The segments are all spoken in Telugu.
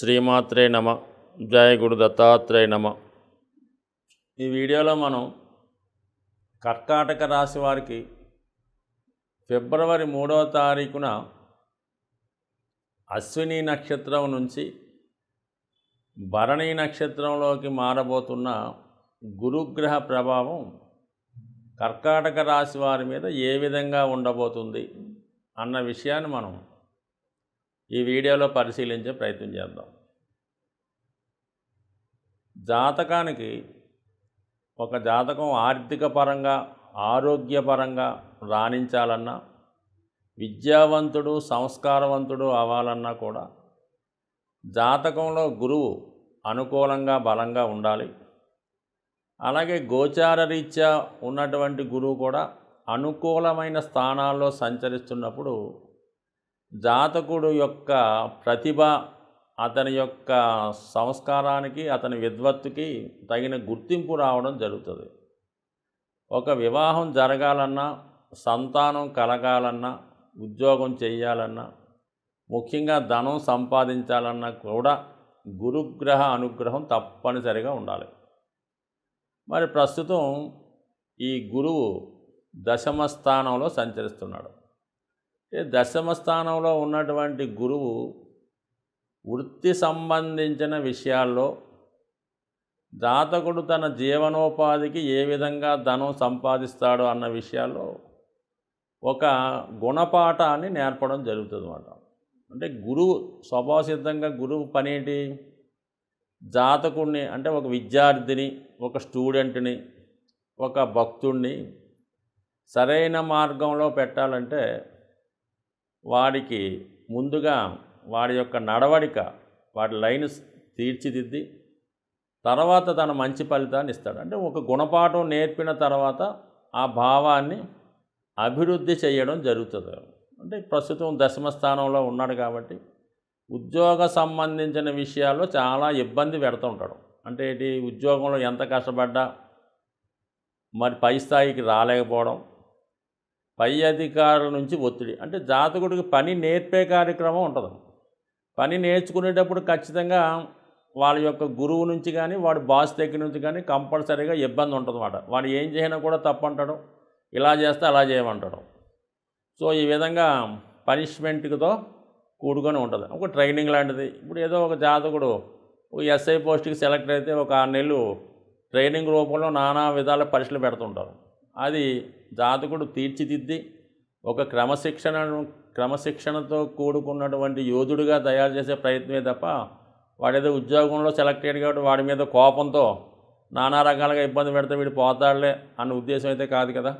శ్రీమాత్రే నమ. జయ గురు దత్తాత్రేయ నమ. ఈ వీడియోలో మనం కర్కాటక రాశి వారికి ఫిబ్రవరి మూడవ తారీఖున అశ్విని నక్షత్రం నుంచి భరణి నక్షత్రంలోకి మారబోతున్న గురుగ్రహ ప్రభావం కర్కాటక రాశి వారి మీద ఏ విధంగా ఉండబోతుంది అన్న విషయాన్ని మనం ఈ వీడియోలో పరిశీలించే ప్రయత్నం చేద్దాం. జాతకానికి ఒక జాతకం ఆర్థిక పరంగా ఆరోగ్యపరంగా రాణించాలన్నా విద్యావంతుడు సంస్కారవంతుడు అవ్వాలన్నా కూడా జాతకంలో గురువు అనుకూలంగా బలంగా ఉండాలి. అలాగే గోచార రీత్యా ఉన్నటువంటి గురువు కూడా అనుకూలమైన స్థానాల్లో సంచరిస్తున్నప్పుడు జాతకుడు యొక్క ప్రతిభ అతని యొక్క సంస్కారానికి అతని విద్వత్తుకి తగిన గుర్తింపు రావడం జరుగుతుంది. ఒక వివాహం జరగాలన్నా సంతానం కలగాలన్నా ఉద్యోగం చేయాలన్నా ముఖ్యంగా ధనం సంపాదించాలన్నా కూడా గురుగ్రహ అనుగ్రహం తప్పనిసరిగా ఉండాలి. మరి ప్రస్తుతం ఈ గురువు దశమ స్థానంలో సంచరిస్తున్నాడు. దశమ స్థానంలో ఉన్నటువంటి గురువు వృత్తి సంబంధించిన విషయాల్లో జాతకుడు తన జీవనోపాధికి ఏ విధంగా ధనం సంపాదిస్తాడో అన్న విషయాల్లో ఒక గుణపాఠాన్ని నేర్పడం జరుగుతుంది అన్నమాట అంటే గురువు స్వభావసిద్ధంగా గురువు పనేంటి? జాతకుడిని అంటే ఒక విద్యార్థిని ఒక స్టూడెంట్ని ఒక భక్తుడిని సరైన మార్గంలో పెట్టాలంటే వాడికి ముందుగా వాడి యొక్క నడవడిక వాడి లైన్ తీర్చిదిద్ది తర్వాత తన మంచి ఫలితాన్ని ఇస్తాడు. అంటే ఒక గుణపాఠం నేర్పిన తర్వాత ఆ భావాన్ని అభివృద్ధి చేయడం జరుగుతుంది. అంటే ప్రస్తుతం దశమ స్థానంలో ఉన్నాడు కాబట్టి ఉద్యోగ సంబంధించిన విషయాల్లో చాలా ఇబ్బంది పెడుతూ ఉంటాడు. అంటే ఏంటి? ఉద్యోగంలో ఎంత కష్టపడ్డా మరి పై స్థాయికి రాలేకపోవడం పై అధికారుల నుంచి ఒత్తిడి. అంటే జాతకుడికి పని నేర్పే కార్యక్రమం ఉంటుంది. పని నేర్చుకునేటప్పుడు ఖచ్చితంగా వాళ్ళ యొక్క గురువు నుంచి కానీ వాడి బాస్ దగ్గర నుంచి కానీ కంపల్సరీగా ఇబ్బంది ఉంటుందన్నమాట. వాడు ఏం చేసినా కూడా తప్పంటాడు. ఇలా చేస్తే అలా చేయమంటాడు. సో ఈ విధంగా పనిష్మెంట్తో కూడుకొని ఉంటుంది. ఒక ట్రైనింగ్ లాంటిది. ఇప్పుడు ఏదో ఒక జాతకుడు ఎస్ఐ పోస్ట్కి సెలెక్ట్ అయితే ఒక ఆరు నెలలు ట్రైనింగ్ రూపంలో నానా విధాల పరీక్షలు పెడుతుంటారు. అది జాతకుడు తీర్చిదిద్ది ఒక క్రమశిక్షణను క్రమశిక్షణతో కూడుకున్నటువంటి యోధుడిగా తయారు చేసే ప్రయత్నమే తప్ప వాడేదో ఉద్యోగంలో సెలెక్ట్ అయ్యాడు కాబట్టి వాడి మీద కోపంతో నానా రకాలుగా ఇబ్బంది పెడితే వీడు పోతాడులే అన్న ఉద్దేశం అయితే కాదు కదా.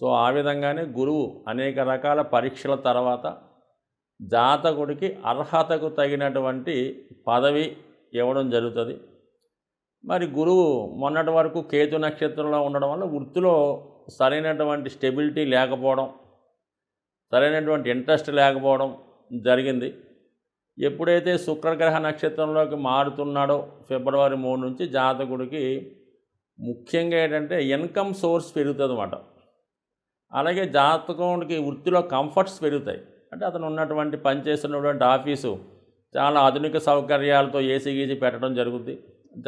సో ఆ విధంగానే గురువు అనేక రకాల పరీక్షల తర్వాత జాతకుడికి అర్హతకు తగినటువంటి పదవి ఇవ్వడం జరుగుతుంది. మరి గురువు మొన్నటి వరకు కేతు నక్షత్రంలో ఉండడం వల్ల వృత్తిలో సరైనటువంటి స్టెబిలిటీ లేకపోవడం సరైనటువంటి ఇంట్రెస్ట్ లేకపోవడం జరిగింది. ఎప్పుడైతే శుక్రగ్రహ నక్షత్రంలోకి మారుతున్నాడో ఫిబ్రవరి మూడు నుంచి జాతకుడికి ముఖ్యంగా ఏంటంటే ఇన్కమ్ సోర్స్ పెరుగుతుంది అన్నమాట అలాగే జాతకుడికి వృత్తిలో కంఫర్ట్స్ పెరుగుతాయి. అంటే అతను ఉన్నటువంటి పనిచేస్తున్నటువంటి ఆఫీసు చాలా ఆధునిక సౌకర్యాలతో ఏసీ గీసీ పెట్టడం జరుగుతుంది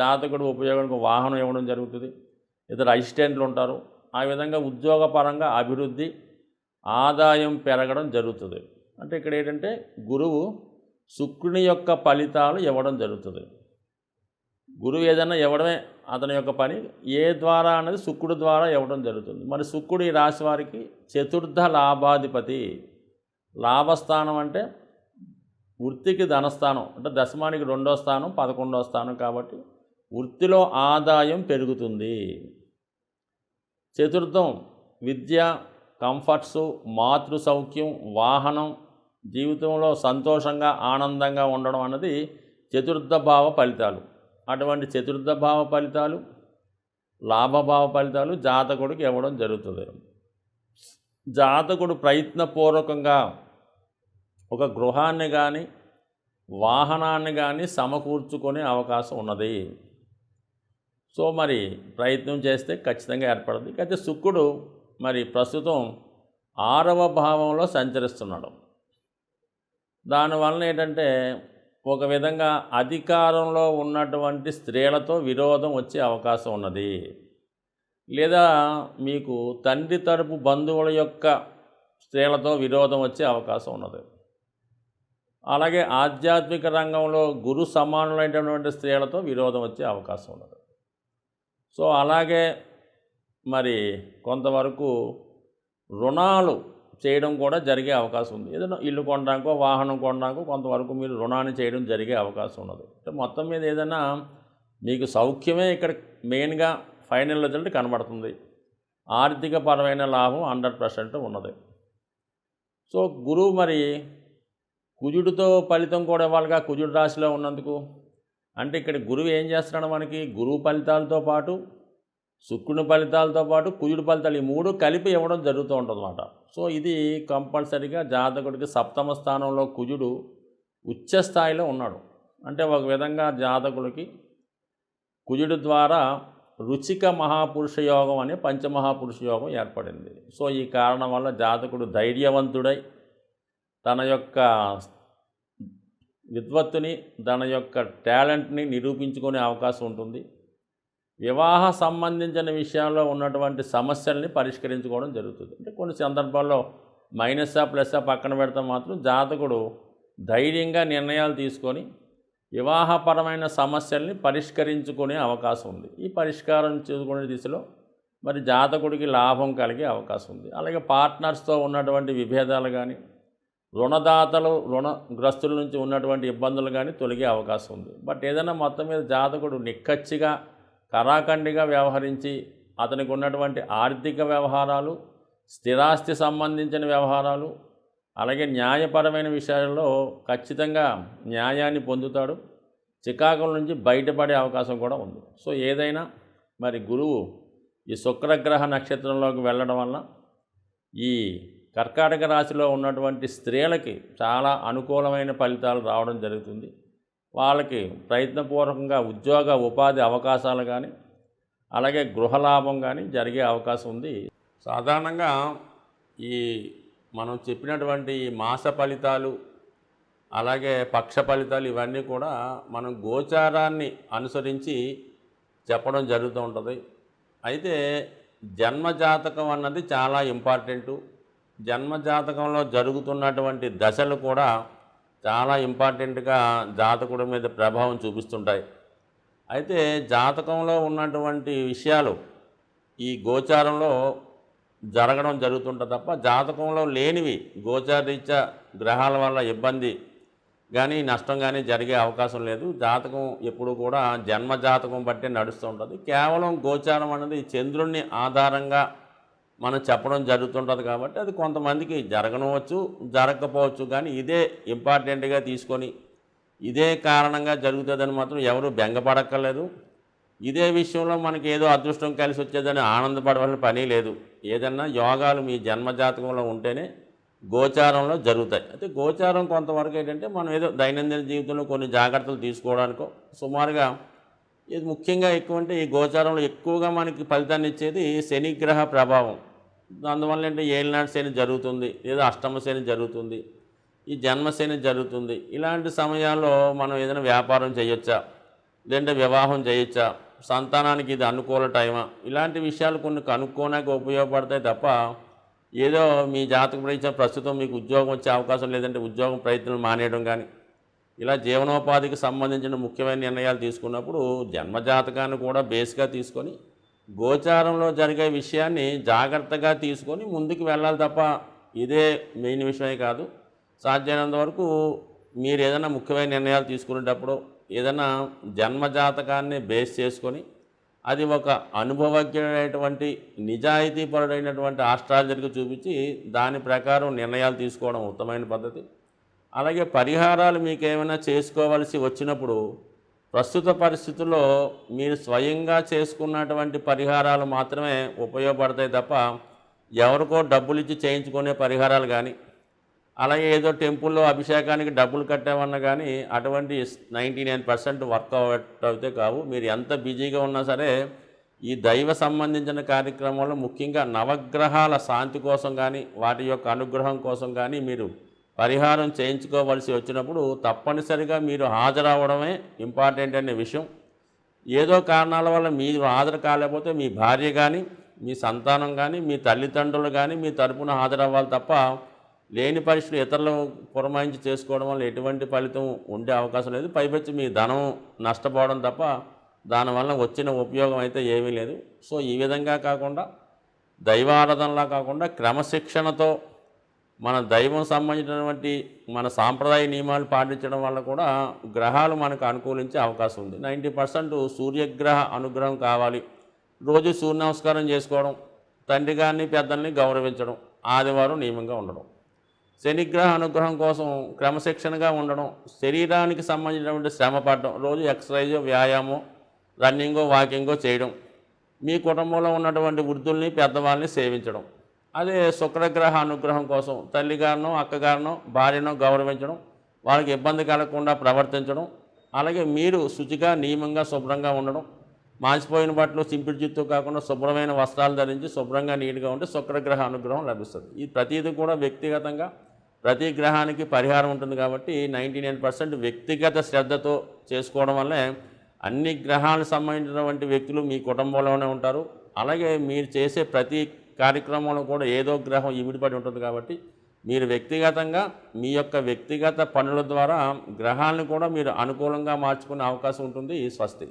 జాతకుడు ఉపయోగానికి వాహనం ఇవ్వడం జరుగుతుంది. ఇతర అసిస్టెంట్లు ఉంటారు. ఆ విధంగా ఉద్యోగపరంగా అభివృద్ధి ఆదాయం పెరగడం జరుగుతుంది. అంటే ఇక్కడ ఏంటంటే గురువు శుక్రుని యొక్క ఫలితాలు ఇవ్వడం జరుగుతుంది. గురువు ఏదైనా ఇవ్వడమే అతని యొక్క పని ఏ ద్వారా అనేది శుక్రుడు ద్వారా ఇవ్వడం జరుగుతుంది. మరి శుక్రుడు ఈ రాశి వారికి చతుర్థ లాభాధిపతి. లాభస్థానం అంటే వృత్తికి ధనస్థానం అంటే దశమానికి రెండో స్థానం పదకొండో స్థానం కాబట్టి వృత్తిలో ఆదాయం పెరుగుతుంది. చతుర్థం విద్య కంఫర్ట్స్ మాతృ సౌఖ్యం వాహనం జీవితంలో సంతోషంగా ఆనందంగా ఉండడం అన్నది చతుర్థ భావ ఫలితాలు. అటువంటి చతుర్థ భావ ఫలితాలు లాభభావ ఫలితాలు జాతకుడికి ఇవ్వడం జరుగుతుంది. జాతకుడు ప్రయత్నపూర్వకంగా ఒక గృహాన్ని కానీ వాహనాన్ని కానీ సమకూర్చుకునే అవకాశం ఉన్నది. సో మరి ప్రయత్నం చేస్తే ఖచ్చితంగా ఏర్పడుతుంది. అయితే శుక్రుడు మరి ప్రస్తుతం ఆరవ భావంలో సంచరిస్తున్నాడు. దానివలన ఏంటంటే ఒక విధంగా అధికారంలో ఉన్నటువంటి స్త్రీలతో విరోధం వచ్చే అవకాశం ఉన్నది. లేదా మీకు తండ్రి తరపు బంధువుల యొక్క స్త్రీలతో విరోధం వచ్చే అవకాశం ఉన్నది. అలాగే ఆధ్యాత్మిక రంగంలో గురు సమానులైనటువంటి స్త్రీలతో విరోధం వచ్చే అవకాశం ఉన్నది. సో అలాగే మరి కొంతవరకు రుణాలు చేయడం కూడా జరిగే అవకాశం ఉంది. ఏదైనా ఇల్లు కొనడానికో వాహనం కొనడానికో కొంతవరకు మీరు రుణాన్ని చేయడం జరిగే అవకాశం ఉన్నది. అంటే మొత్తం మీద ఏదైనా మీకు సౌఖ్యమే ఇక్కడ మెయిన్గా ఫైనల్ రిజల్ట్ కనబడుతుంది. ఆర్థిక పరమైన లాభం హండ్రెడ్ పర్సెంట్ ఉన్నది. సో గురువు మరి కుజుడితో ఫలితం కూడా ఇవ్వాలిగా? కుజుడు రాశిలో ఉన్నందుకు? అంటే ఇక్కడ గురువు ఏం చేస్తున్నాడు మనకి? గురువు ఫలితాలతో పాటు శుక్రుని ఫలితాలతో పాటు కుజుడి ఫలితాలు ఈ మూడు కలిపి ఇవ్వడం జరుగుతూ ఉంటుంది అనమాట సో ఇది కంపల్సరీగా జాతకుడికి సప్తమ స్థానంలో కుజుడు ఉచ్చ స్థాయిలో ఉన్నాడు. అంటే ఒక విధంగా జాతకుడికి కుజుడు ద్వారా రుచిక మహాపురుష యోగం అనే పంచమహాపురుష యోగం ఏర్పడింది. సో ఈ కారణం వల్ల జాతకుడు ధైర్యవంతుడై తన యొక్క విద్వత్తుని తన యొక్క టాలెంట్ని నిరూపించుకునే అవకాశం ఉంటుంది. వివాహ సంబంధించిన విషయంలో ఉన్నటువంటి సమస్యల్ని పరిష్కరించుకోవడం జరుగుతుంది. అంటే కొన్ని సందర్భాల్లో మైనసా ప్లస్సా పక్కన పెడితే మాత్రం జాతకుడు ధైర్యంగా నిర్ణయాలు తీసుకొని వివాహపరమైన సమస్యల్ని పరిష్కరించుకునే అవకాశం ఉంది. ఈ పరిష్కారం చేసుకునే దిశలో మరి జాతకుడికి లాభం కలిగే అవకాశం ఉంది. అలాగే పార్ట్నర్స్తో ఉన్నటువంటి విభేదాలు కానీ రుణదాతలు రుణగ్రస్తుల నుంచి ఉన్నటువంటి ఇబ్బందులు కానీ తొలగే అవకాశం ఉంది. బట్ ఏదైనా మొత్తం మీద జాతకుడు నిక్కచ్చిగా కరాఖండిగా వ్యవహరించి అతనికి ఉన్నటువంటి ఆర్థిక వ్యవహారాలు స్థిరాస్తి సంబంధించిన వ్యవహారాలు అలాగే న్యాయపరమైన విషయాల్లో ఖచ్చితంగా న్యాయాన్ని పొందుతాడు. చికాకుల నుంచి బయటపడే అవకాశం కూడా ఉంది. సో ఏదైనా మరి గురువు ఈ శుక్రగ్రహ నక్షత్రంలోకి వెళ్ళడం వల్ల ఈ కర్కాటక రాశిలో ఉన్నటువంటి స్త్రీలకి చాలా అనుకూలమైన ఫలితాలు రావడం జరుగుతుంది. వాళ్ళకి ప్రయత్నపూర్వకంగా ఉద్యోగ ఉపాధి అవకాశాలు కానీ అలాగే గృహలాభం కానీ జరిగే అవకాశం ఉంది. సాధారణంగా ఈ మనం చెప్పినటువంటి మాస ఫలితాలు అలాగే పక్ష ఫలితాలు ఇవన్నీ కూడా మనం గోచారాన్ని అనుసరించి చెప్పడం జరుగుతూ ఉంటుంది. అయితే జన్మజాతకం అన్నది చాలా ఇంపార్టెంటు. జన్మజాతకంలో జరుగుతున్నటువంటి దశలు కూడా చాలా ఇంపార్టెంట్గా జాతకుడి మీద ప్రభావం చూపిస్తుంటాయి. అయితే జాతకంలో ఉన్నటువంటి విషయాలు ఈ గోచారంలో జరగడం జరుగుతుంటుంది తప్ప జాతకంలో లేనివి గోచారీత్యా గ్రహాల వల్ల ఇబ్బంది కానీ నష్టం కానీ జరిగే అవకాశం లేదు. జాతకం ఎప్పుడు కూడా జన్మ జాతకం బట్టే నడుస్తూ ఉంటుంది. కేవలం గోచారం అనేది చంద్రుణ్ణి ఆధారంగా మనం చెప్పడం జరుగుతుంటుంది కాబట్టి అది కొంతమందికి జరగనవచ్చు జరగకపోవచ్చు. కానీ ఇదే ఇంపార్టెంట్గా తీసుకొని ఇదే కారణంగా జరుగుతుందని మాత్రం ఎవరు బెంగపడక్కర్లేదు. ఇదే విషయంలో మనకి ఏదో అదృష్టం కలిసి వచ్చేదని ఆనందపడవలసిన పని లేదు. ఏదన్నా యోగాలు మీ జన్మజాతకంలో ఉంటేనే గోచారంలో జరుగుతాయి. అయితే గోచారం కొంతవరకు ఏంటంటే మనం ఏదో దైనందిన జీవితంలో కొన్ని జాగ్రత్తలు తీసుకోవడానికో సుమారుగా ఇది ముఖ్యంగా ఎక్కువ అంటే ఈ గోచారంలో ఎక్కువగా మనకి ఫలితాన్ని ఇచ్చేది శనిగ్రహ ప్రభావం. అందువల్ల ఏంటంటే ఏలినాడు శని జరుగుతుంది లేదా అష్టమ శని జరుగుతుంది ఈ జన్మశని జరుగుతుంది. ఇలాంటి సమయాల్లో మనం ఏదైనా వ్యాపారం చేయొచ్చా? లేదంటే వివాహం చేయొచ్చా? సంతానానికి ఇది అనుకూల టైమా? ఇలాంటి విషయాలు కొన్ని కనుక్కోనాక ఉపయోగపడతాయి తప్ప ఏదో మీ జాతక ప్రయత్నం ప్రస్తుతం మీకు ఉద్యోగం వచ్చే అవకాశం లేదంటే ఉద్యోగం ప్రయత్నం మానేయడం కానీ ఇలా జీవనోపాధికి సంబంధించిన ముఖ్యమైన నిర్ణయాలు తీసుకున్నప్పుడు జన్మజాతకాన్ని కూడా బేస్గా తీసుకొని గోచారంలో జరిగే విషయాన్ని జాగ్రత్తగా తీసుకొని ముందుకు వెళ్ళాలి తప్ప ఇదే మెయిన్ విషయమే కాదు. సాధ్యమైనంత వరకు మీరు ఏదైనా ముఖ్యమైన నిర్ణయాలు తీసుకునేటప్పుడు ఏదైనా జన్మజాతకాన్ని బేస్ చేసుకొని అది ఒక అనుభవజ్ఞుడైనటువంటి నిజాయితీపరుడైనటువంటి ఆస్ట్రాలజర్కి చూపించి దాని ప్రకారం నిర్ణయాలు తీసుకోవడం ఉత్తమైన పద్ధతి. అలాగే పరిహారాలు మీకు ఏమైనా చేసుకోవలసి వచ్చినప్పుడు ప్రస్తుత పరిస్థితుల్లో మీరు స్వయంగా చేసుకున్నటువంటి పరిహారాలు మాత్రమే ఉపయోగపడతాయి తప్ప ఎవరికో డబ్బులు ఇచ్చి చేయించుకునే పరిహారాలు కానీ అలాగే ఏదో టెంపుల్లో అభిషేకానికి డబ్బులు కట్టామన్నా కానీ అటువంటి నైంటీ నైన్ పర్సెంట్ వర్కౌట్ అయితే కావు. మీరు ఎంత బిజీగా ఉన్నా సరే ఈ దైవ సంబంధించిన కార్యక్రమంలో ముఖ్యంగా నవగ్రహాల శాంతి కోసం కానీ వాటి యొక్క అనుగ్రహం కోసం కానీ మీరు పరిహారం చేయించుకోవలసి వచ్చినప్పుడు తప్పనిసరిగా మీరు హాజరవడమే ఇంపార్టెంట్ అనే విషయం. ఏదో కారణాల వల్ల మీరు హాజరు కాలేకపోతే మీ భార్య కానీ మీ సంతానం కానీ మీ తల్లిదండ్రులు కానీ మీ తరపున హాజరవ్వాలి తప్ప లేని పరిస్థితులు ఇతరులు పురమాయించి చేసుకోవడం వల్ల ఎటువంటి ఫలితం ఉండే అవకాశం లేదు. పైపెచ్చి మీ ధనం నష్టపోవడం తప్ప దానివల్ల వచ్చిన ఉపయోగం అయితే ఏమీ లేదు. సో ఈ విధంగా కాకుండా దైవారాధనలా కాకుండా క్రమశిక్షణతో మన దైవం సంబంధించినటువంటి మన సాంప్రదాయ నియమాలు పాటించడం వల్ల కూడా గ్రహాలు మనకు అనుకూలించే అవకాశం ఉంది. నైంటీ పర్సెంట్ సూర్యగ్రహ అనుగ్రహం కావాలి. రోజు సూర్య నమస్కారం చేసుకోవడం తండ్రి గారిని పెద్దల్ని గౌరవించడం ఆదివారం నియమంగా ఉండడం. శనిగ్రహ అనుగ్రహం కోసం క్రమశిక్షణగా ఉండడం శరీరానికి సంబంధించినటువంటి శ్రమ పడడం రోజు ఎక్సర్సైజ్ వ్యాయామం రన్నింగో వాకింగో చేయడం మీ కుటుంబంలో ఉన్నటువంటి వృద్ధుల్ని పెద్దవాళ్ళని సేవించడం అదే శుక్రగ్రహ అనుగ్రహం కోసం తల్లిగారినో అక్కగారినో భార్యనో గౌరవించడం వాళ్ళకి ఇబ్బంది కలగకుండా ప్రవర్తించడం అలాగే మీరు శుచిగా నియమంగా శుభ్రంగా ఉండడం మాసిపోయిన బట్టలు చింపిడి జుత్తు కాకుండా శుభ్రమైన వస్త్రాలు ధరించి శుభ్రంగా నీట్గా ఉంటే శుక్రగ్రహ అనుగ్రహం లభిస్తుంది. ఈ ప్రతిదీ కూడా వ్యక్తిగతంగా ప్రతి గ్రహానికి పరిహారం ఉంటుంది కాబట్టి నైంటీ నైన్ పర్సెంట్ వ్యక్తిగత శ్రద్ధతో చేసుకోవడం వల్లే అన్ని గ్రహాలకు సంబంధించినటువంటి వ్యక్తులు మీ కుటుంబంలోనే ఉంటారు. అలాగే మీరు చేసే ప్రతి కార్యక్రమంలో కూడా ఏదో గ్రహం ఇమిడిపడి ఉంటుంది కాబట్టి మీరు వ్యక్తిగతంగా మీ యొక్క వ్యక్తిగత పనుల ద్వారా గ్రహాలను కూడా మీరు అనుకూలంగా మార్చుకునే అవకాశం ఉంటుంది ఈ స్వస్తి.